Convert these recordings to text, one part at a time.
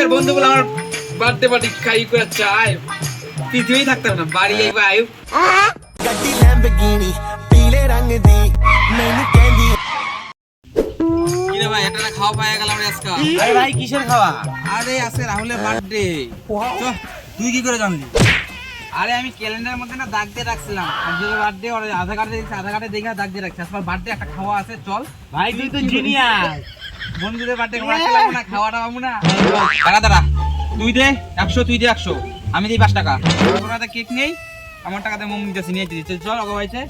কিসের বন্ধু বলে আমার বার্থডে পার্টি খাই করে চায় পৃথিবী থাকতাম না বাড়ি আইবা আয়ু ਗੱਡੀ ਲੈਂਬਗੀਨੀ ਪੀਲੇ ਰੰਗ ਦੀ ਮੈਨੂੰ ਕਹਿੰਦੀ কিরে ভাই এটা না খাওয়া পাওয়া গেলাম রে আজকে আরে ভাই কিসের খাওয়া আরে আজকে রাহুলের বার্থডে তুই কি করে জানলি আরে আমি ক্যালেন্ডারের মধ্যে না দাগ দিয়ে রাখছিলাম আজকের বার্থডে ওর আধার কার্ডে দেখছি আধার কার্ডে দেখে দাগ দিয়ে রাখছি আজকে বার্থডে একটা খাওয়া আছে চল ভাই তুই তো জিনিয়াস বন্ধুদের বার্থডে খাওয়া না খাওয়াটা পাবো না। দাঁড়া দাঁড়া। তুই দে একশো তুই দে একশো। আমি দিই পাঁচ টাকা। তোর কেক নেই আমার টাকাতে মোম দিতেছি নিয়ে দিচ্ছি চল ওকে ভাইছে।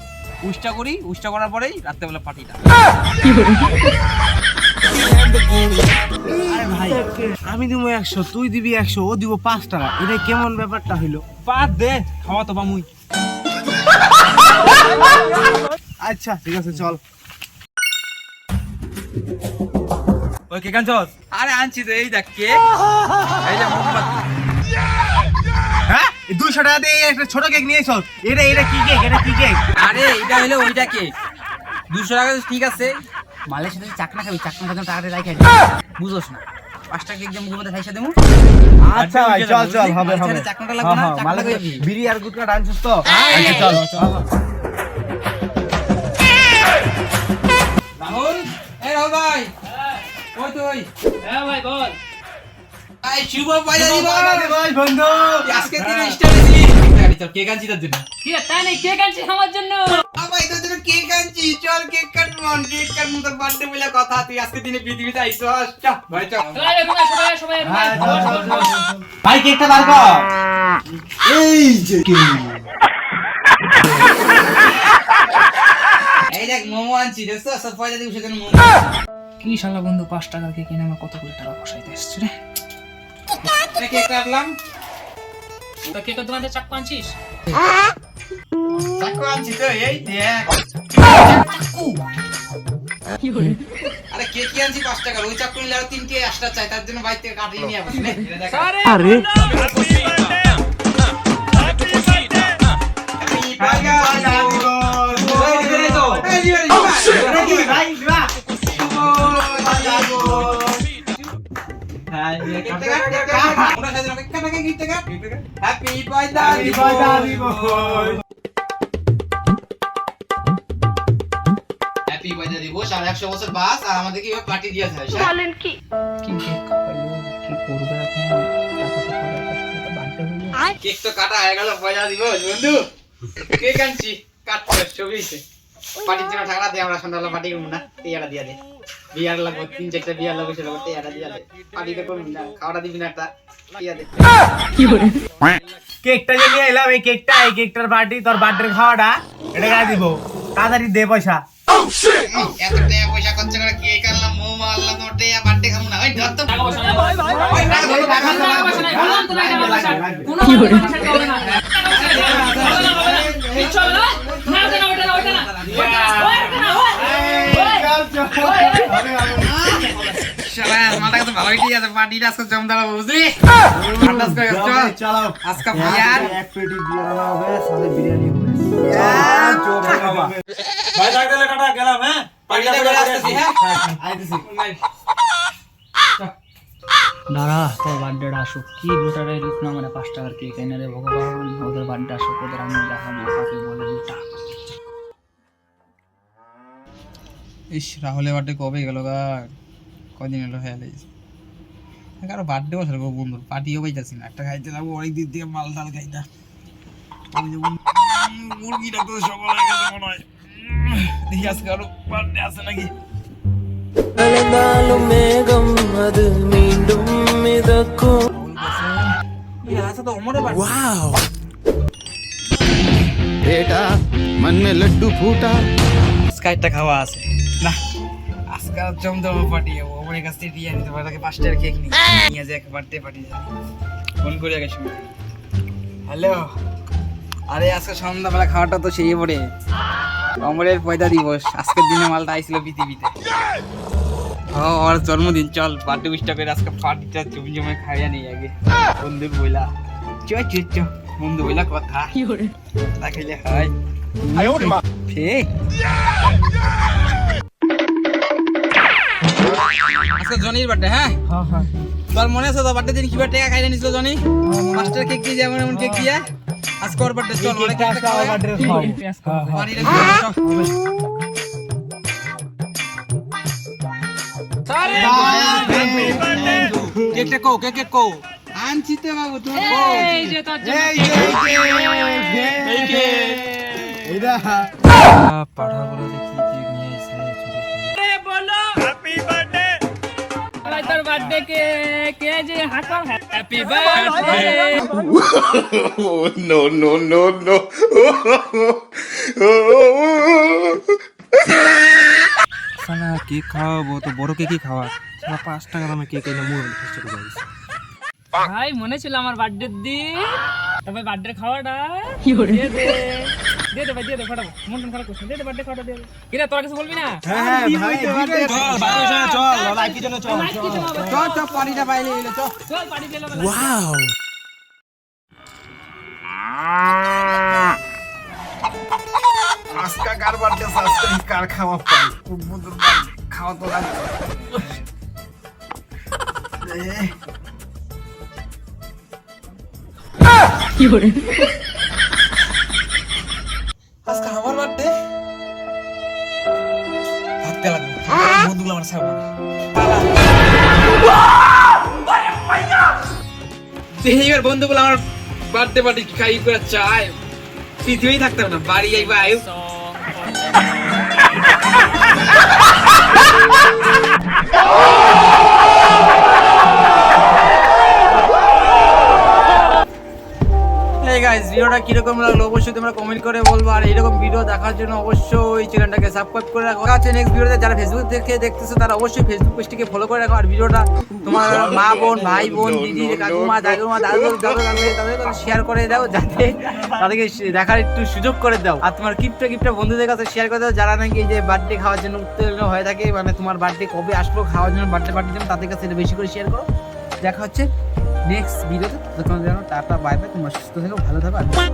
উষ্টা করি উষ্টা করার পরেই রাত্রেবেলা পার্টিটা। আরে ভাই আমি দিব একশো তুই দিবি একশো ও দিব পাঁচ টাকা। এটা কেমন ব্যাপারটা হইল? পাঁচ দে খাওয়া তো বামুই আচ্ছা ঠিক আছে চল। ওই কেক আনছস আরে আনছি তো এই দেখ কেক এই যে মোমবাতি হ্যাঁ? দুইশো টাকা দিয়ে একটা ছোট কেক নিয়ে এসো এটা এটা কি কেক? এটা কি কেক? আরে এটা হলো ওইটা কেক দুশো টাকা ঠিক আছে। মালের সাথে চাকনা খাবি চাকনা খাতে টাকাটা রাখে বুঝোস না। পাঁচটা কেক দিয়ে মধ্যে খাইসা দেবো। আচ্ছা ভাই চল চল হবে হবে। চাকনাটা লাগবে না হ্যাঁ, হ্যাঁ, চাকনা বিড়ি আর গুটকা ডান্সিস তো? আচ্ছা আয়, চল। ওই হ্যাঁ ভাই বল। আই শুভ বাজারি ভাই বন্ধু। আজকে দিন স্টার্ট দিলি গাড়ি চল কেক জন্য। কি তাই নাকি কে কানছিস আমার জন্য? আবাই তোর জন্য কেক আনছি। চল কেক কাটবো কেক কাটবো তোর বার্থডে বলে কথা। তুই আজকে দিনে পৃথিবীতে আইসস চল ভাই চল সবাই সবাই ভাই। ভাই কেকটা বার কর। এই যে এই দেখ মোমো আনছি দেখছ? সব পয়সা দিয়ে সেখানে মোমো কি শালা বন্ধু পাঁচ টাকা কে কিনে আমার কত কোটি টাকা বসাইতে এসছে রে? কেক কাটলাম তা কে দোকানে চাকু আনছিস? চাকু আনছি তো এই দেখ। আরে কেক কি আনছি? পাঁচ টাকার। ওই চাকু নিলে আরও তিনটে এক্সট্রা চাই তার জন্য বাইরে থেকে কাটিয়ে নিয়ে আসবে আরে। হ্যাপি বার্থডে হ্যাপি বার্থডে দিবস আর একশো বছর বাস আর আমাদেরকে এবার পার্টি দিয়েছে কি কেক খাওয়াইলো কি? করবে এখন টাকা তো পরে বাড়তে হলো কেক তো কাটা হয়ে গেল পয়সা দিব বন্ধু। কেক আনছি। কাটতে ছবি। পার্টির জন্য টাকা দিয়ে আমরা সন্ধ্যাবেলা পার্টি করব না। দিয়ে দে। বিয়ার লাগবে তিন চারটা বিয়ার লাগবে সেটা টিয়াটা দিয়ে দে পার্টিটা করবি না খাওয়াটা দিবি না একটা টিয়া দে কেকটা যে নিয়ে এলাম এই কেকটা এই কেকটার পার্টি তোর বার্থডে খাওয়াটা এটা গায়ে দিব তাড়াতাড়ি দে পয়সা এত টাকা পয়সা খরচা করে কেক আনলাম মোমো আনলাম টিয়া বার্থডে খাব না ওই টাকা পয়সা নাই টাকা পয়সা নাই তো কোনো টাকা পয়সা গেলাম তোর বার্থডেটা আসুক। কি লোটারাই লিখ না মানে পাঁচ টাকার কেক এনে রে, ভগবান, ওদের বার্থডে আসুক, ওদের আমি দেখাবো, কাকে বলে লুটা ইস রাহুলের বার্থডে কবে গেল গা? কদিন এলো হ্যাঁ কারও বার্থডে বসার গো বন্ধুর পার্টিও পাইতেছি না। একটা খাইতে যাব অনেক দিক দিয়ে মাল টাল খাই না। মুরগিটা তো সকাল হয়ে গেছে মনে হয়। দেখি আজকে আরও বার্থডে আছে নাকি? ফুটা স্কাইটা খাওয়া আছে। না। আজকে আর জমজম পার্টি যাব। অমরের কাছ থেকে দিয়ে আনতে পারে তাকে পাঁচটার কেক নিয়ে নিয়ে যে এক বার্থডে পার্টি যাবে ফোন করে আগে শুনে। হ্যালো? আরে আজকে সন্ধ্যাবেলা খাওয়াটা তো সেই পড়ে অমরের পয়দা দিবস। আজকের দিনে মালটা আইছিল পৃথিবীতে। ও ওর জন্মদিন। চল বার্থডে উইশটা করে আজকে পার্টিটা জমি জমে খাইয়া নেই আগে। বন্ধু বইলা। চ চ চ। বন্ধু বইলা কথা। দেখাইলে হয়। ফে। আজকে জনির বার্থডে হ্যাঁ? হ্যাঁ হ্যাঁ। তোর মনে আছে তোর বার্থডে দিন কীভাবে টাকা খাইলে নিছিল জনি? পাঁচটার কেক দিয়ে যেমন এমন কেক দিয়ে আজকে ওর বার্থডে চল অনেক কেক খাওয়া রেখে চল। কেকটা কো কেক কেক কো। আনছি তো বাবু তুমি এই যে তোর জন্য এই যে এই যে এইটা পাঠাগুলো দেখি। বার্থডে কে কে যে হাঁকা happy birthday Oh, no, no, no, no. সালা কেক খাওয়াবো? তো বড় কেকই খাওয়া? সালা পাঁচ টাকা দামে কেক এনে মুড়ে চেষ্টা করে ভাই মনে ছিল আমার বার্থডে দিন। তবে বার্থডে খাওয়াটা কি দিয়ে দে দে ভাই দিয়ে দে ফাটাবো। মন টন খারাপ করছিস দিয়ে দে বার্থডে দিয়ে দে। কিরে তোরা কিছু বলবি না? হ্যাঁ হ্যাঁ ভাই চল ভাই চল লাইক কি জন্য চল। চল চল পানিটা বাইরে এলো চল। চল পার্টি দিয়ে লোক আজকা কার বার্থডে আজকে কার খাওয়া পাই? birthday, খাওয়া তো লাগবে। এ, আজকে লাগবে বন্ধুগুলো আমার সাথে এইবার বন্ধুগুলো আমার বার্থডে পার্টি খাই করে চায়। পৃথিবী থাকতাম না বাড়ি আইবা ভিডিওটা কীরকম লাগল অবশ্যই তোমরা কমেন্ট করে বলব। আর এরকম ভিডিও দেখার জন্য অবশ্যই চ্যানেলটাকে সাবস্ক্রাইব করে রাখো। আছে নেক্সট ভিডিওতে যারা ফেসবুক থেকে দেখতেছো, তারা অবশ্যই ফেসবুক পেজটিকে ফলো করে রাখো। আর ভিডিওটা তোমার মা বোন, ভাই বোন, দিদি, কাকুমা, দাদুমা, দাদু দাদু শেয়ার করে দাও, যাতে তাদেরকে দেখার একটু সুযোগ করে দাও। আর তোমার কিপটা কিপটা বন্ধুদের কাছে শেয়ার করে দাও। যারা নাকি যে বার্থডে খাওয়ার জন্য উত্তেজনা হয়ে থাকে মানে তোমার বার্থডে কবে আসলো, খাওয়ার জন্য বার্থডে পার্টির জন্য, তাদের কাছে বেশি করে শেয়ার করো। দেখা হচ্ছে নেক্সট ভিডিওতে তখন যেন টাটা বাই বাই তোমরা সুস্থ থেকো ভালো থাকো